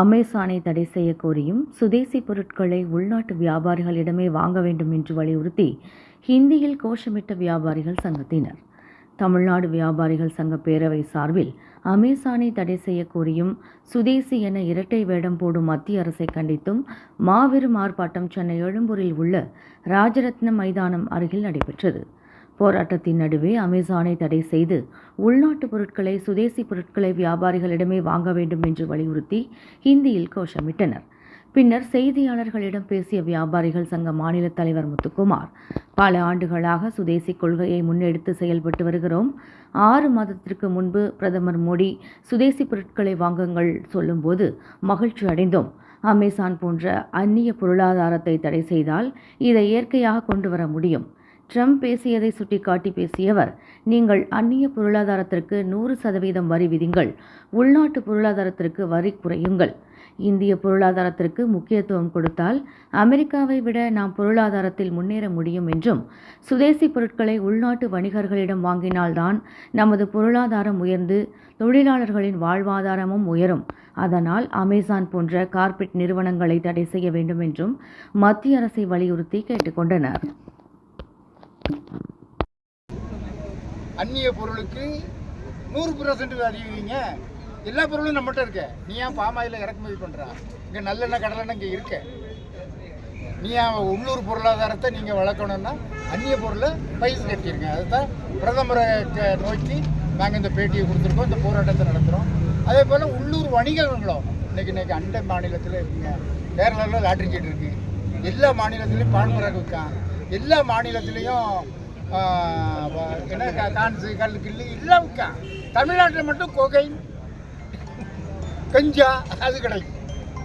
அமேசானை தடை செய்ய கோரியும் சுதேசி பொருட்களை உள்நாட்டு வியாபாரிகளிடமே வாங்க வேண்டும் என்று வலியுறுத்தி ஹிந்தியில் கோஷமிட்ட வியாபாரிகள் சங்கத்தினர். தமிழ்நாடு வியாபாரிகள் சங்க பேரவை சார்பில் அமேசானை தடை செய்ய கோரியும் சுதேசி என இரட்டை வேடம் போடும் மத்திய அரசை கண்டித்தும் மாபெரும் ஆர்ப்பாட்டம் சென்னை எழும்பூரில் உள்ள ராஜரத்ன மைதானம் அருகில் நடைபெற்றது. போராட்டத்தின் நடுவே அமேசானை தடை செய்து உள்நாட்டு பொருட்களை சுதேசி பொருட்களை வியாபாரிகளிடமே வாங்க வேண்டும் என்று வலியுறுத்தி ஹிந்தியில் கோஷமிட்டனர். பின்னர் செய்தியாளர்களிடம் பேசிய வியாபாரிகள் சங்க மாநில தலைவர் முத்துக்குமார் பல ஆண்டுகளாக சுதேசி கொள்கையை முன்னெடுத்து செயல்பட்டு வருகிறோம். ஆறு மாதத்திற்கு முன்பு பிரதமர் மோடி சுதேசி பொருட்களை வாங்குங்கள் சொல்லும்போது மகிழ்ச்சி அடைந்தோம். அமேசான் போன்ற அந்நிய பொருளாதாரத்தை தடை செய்தால் இதை இயற்கையாக கொண்டு வர முடியும். ட்ரம்ப் பேசியதை சுட்டிக்காட்டி பேசியவர் நீங்கள் அந்நிய பொருளாதாரத்திற்கு நூறு சதவீதம் வரி விதிங்கள் உள்நாட்டு பொருளாதாரத்திற்கு வரி குறையுங்கள். இந்திய பொருளாதாரத்திற்கு முக்கியத்துவம் கொடுத்தால் அமெரிக்காவை விட நாம் பொருளாதாரத்தில் முன்னேற முடியும் என்றும் சுதேசி பொருட்களை உள்நாட்டு வணிகர்களிடம் வாங்கினால்தான் நமது பொருளாதாரம் உயர்ந்து தொழிலாளர்களின் வாழ்வாதாரமும் உயரும். அதனால் அமேசான் போன்ற கார்ப்பரேட் நிறுவனங்களை தடை செய்ய வேண்டும் என்றும் மத்திய அரசை வலியுறுத்தி கேட்டுக்கொண்டனர் அந்நிய பொருளுக்கு நூறு பர்சன்ட் அறிவிங்க எல்லா பொருளும் நம்மகிட்ட இருக்க. நீ ஏன் பாமாயில் இறக்குமதி பண்ணுறா இங்கே நல்லெண்ணெய் கடலெண்ணெய் இங்கே இருக்க. நீ ஏன் உள்ளூர் பொருளாதாரத்தை நீங்கள் வளர்க்கணும்னா அந்நிய பொருளை பைசு கட்டியிருங்க அதுதான் பிரதமரை நோக்கி நாங்கள் இந்த பேட்டியை கொடுத்துருக்கோம் இந்த போராட்டத்தை நடத்துகிறோம் அதே போல் உள்ளூர் வணிகர்களும் இன்னைக்கு இன்னைக்கு அண்டை மாநிலத்தில் இருக்குங்க. கேரளாவில் லாட்ரி சீட் இருக்குது எல்லா மாநிலத்திலையும் பான்பராக இருக்கான் எல்லா மாநிலத்திலையும் என்ன கான்சு கல் கில்லு எல்லாம் விற்கா தமிழ்நாட்டில் மட்டும் கொகை கஞ்சா அது கிடைக்கும்.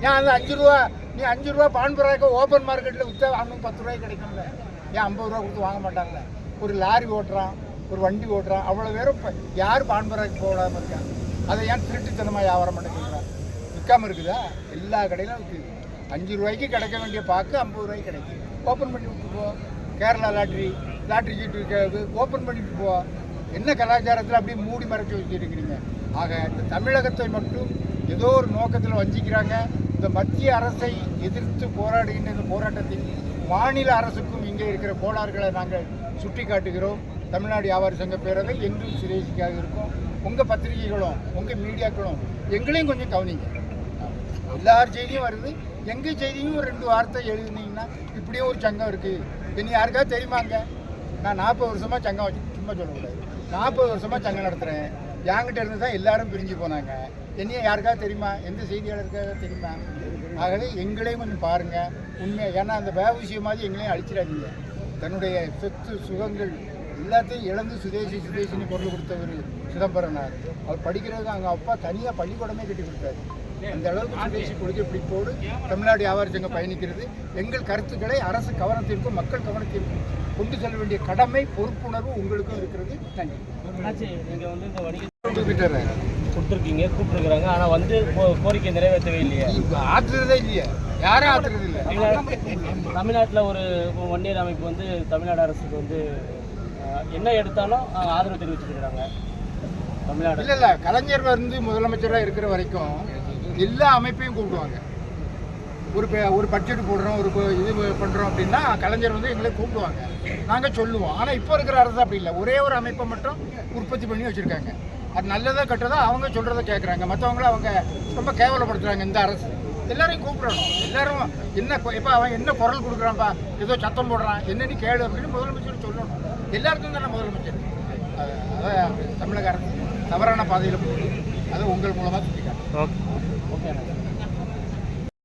ஏன் அது அஞ்சு ரூபா நீ அஞ்சு ரூபா பான்பராக ஓப்பன் மார்க்கெட்டில் விற்றா அவனுக்கு பத்து ரூபாய்க்கு கிடைக்கும்ல. ஏன் ஐம்பது ரூபா கொடுத்து வாங்க மாட்டாங்கல்ல? ஒரு லாரி ஓட்டுறான் ஒரு வண்டி ஓட்டுறான் அவ்வளோ பேரும் இப்போ யார் பான்பராக்கு போடாமல் இருக்காங்க? அதை ஏன் திருட்டுத்தனமாக வியாபாரம் பண்ண சொல்கிறான் விற்காம இருக்குதா? எல்லா கடையிலும் விற்குது அஞ்சு ரூபாய்க்கு கிடைக்க வேண்டிய பாக்கு ஐம்பது ரூபாய்க்கு கிடைக்கும் ஓப்பன் பண்ணி விட்டு போ கேரளா லாட்ரி லாட்ரி சீட்டு ஓப்பன் பண்ணிட்டு போ என்ன கலாச்சாரத்தில் அப்படியே மூடி மறைச்சி வச்சுருக்கிறீங்க ஆக இந்த தமிழகத்தை மட்டும் ஏதோ ஒரு நோக்கத்தில் வஞ்சிக்கிறாங்க. இந்த மத்திய அரசை எதிர்த்து போராடுகின்ற இந்த போராட்டத்தில் மாநில அரசுக்கும் இங்கே இருக்கிற கோளாறுகளை நாங்கள் சுட்டி காட்டுகிறோம் தமிழ்நாடு வியாபாரி சங்க பேரவை என்றும் சிரேசிக்காக இருக்கும். உங்கள் பத்திரிகைகளும் உங்கள் மீடியாக்களும் எங்களையும் கொஞ்சம் கவனிங்க. எல்லார் செய்தியும் வருது. எங்கள் செய்தியும் ஒரு ரெண்டு வார்த்தை எழுதுனீங்கன்னா இப்படியும் ஒரு சங்கம் இருக்குது இனி யாருக்காவது தெரியுமாங்க நான் நாற்பது வருஷமாக சங்கம் வச்சு சும்மா சொல்லக்கூடாது. நாற்பது வருஷமாக சங்கம் நடத்துகிறேன் என்கிட்ட இருந்து தான் எல்லாரும் பிரிஞ்சு போனாங்க. என்னைய யாருக்காவது தெரியுமா? எந்த செய்தியாளருக்காக தெரியுமா? ஆகவே எங்களையும் கொஞ்சம் பாருங்கள் உண்மை ஏன்னா அந்த வேக விஷயம் மாதிரி எங்களையும் அழிச்சிடாதீங்க. தன்னுடைய சொத்து சுகங்கள் எல்லாத்தையும் இழந்து சுதேசி சுதேசின்னு பொருள் கொடுத்தவர் சிதம்பரனார். அவர் படிக்கிறதுக்கு அவங்க அப்பா தனியாக பள்ளிக்கூடமே கட்டி கொடுத்தாரு. அந்த அளவுக்கு சுதேசி கொள்கை பிடிப்போடு தமிழ்நாடு வியாபார சங்கம் பயணிக்கிறது. எங்கள் கருத்துக்களை அரசு கவனத்திற்கும் மக்கள் கவனத்திற்கும் கொண்டு செல்ல வேண்டிய கடமை பொறுப்புணர்வு உங்களுக்கும் இருக்கிறது. நன்றி. இந்த. கொடுத்துருக்கீங்க கூப்பிட்டுருக்குறாங்க. ஆனா வந்து கோரிக்கை நிறைவேற்றவே இல்லையே. ஆத்துறதே இல்லையே. யாரும் ஆத்துறது இல்லை. தமிழ்நாட்டில் ஒரு வன்னியர் அமைப்பு வந்து தமிழ்நாடு அரசுக்கு வந்து என்ன எடுத்தாலும் ஆதரவு தெரிவிச்சிருக்கிறாங்க தமிழ்நாடு இல்லை இல்லை. கலைஞர் வந்து முதலமைச்சராக இருக்கிற வரைக்கும் எல்லா அமைப்பையும் கூப்பிடுவாங்க. ஒரு ஒரு பட்ஜெட் போடுறோம் ஒரு இது பண்ணுறோம் அப்படின்னா கலைஞர் வந்து எங்களை கூப்பிடுவாங்க. நாங்கள் சொல்லுவோம். ஆனால் இப்போ இருக்கிற அரசு அப்படி இல்லை. ஒரே ஒரு அமைப்பை மட்டும் உற்பத்தி பண்ணி வச்சுருக்காங்க. அது நல்லதாக கெட்டதா அவங்க சொல்கிறத கேட்குறாங்க மற்றவங்கள அவங்க ரொம்ப கேவலப்படுத்துகிறாங்க இந்த அரசு. எல்லாரையும் கூப்பிடணும். எல்லாரும் என்ன இப்போ அவன் என்ன குரல் கொடுக்குறான்ப்பா ஏதோ சத்தம் போடுறான். என்னன்னு கேளு அப்படின்னு முதலமைச்சர் சொல்லணும். எல்லாருக்கும் தானே முதலமைச்சர். அதான் தமிழக அரசு. தவறான பாதையில் போகுது. அதை உங்கள் மூலமாக சுட்டிக்காட்டு ஓகே. ஓகே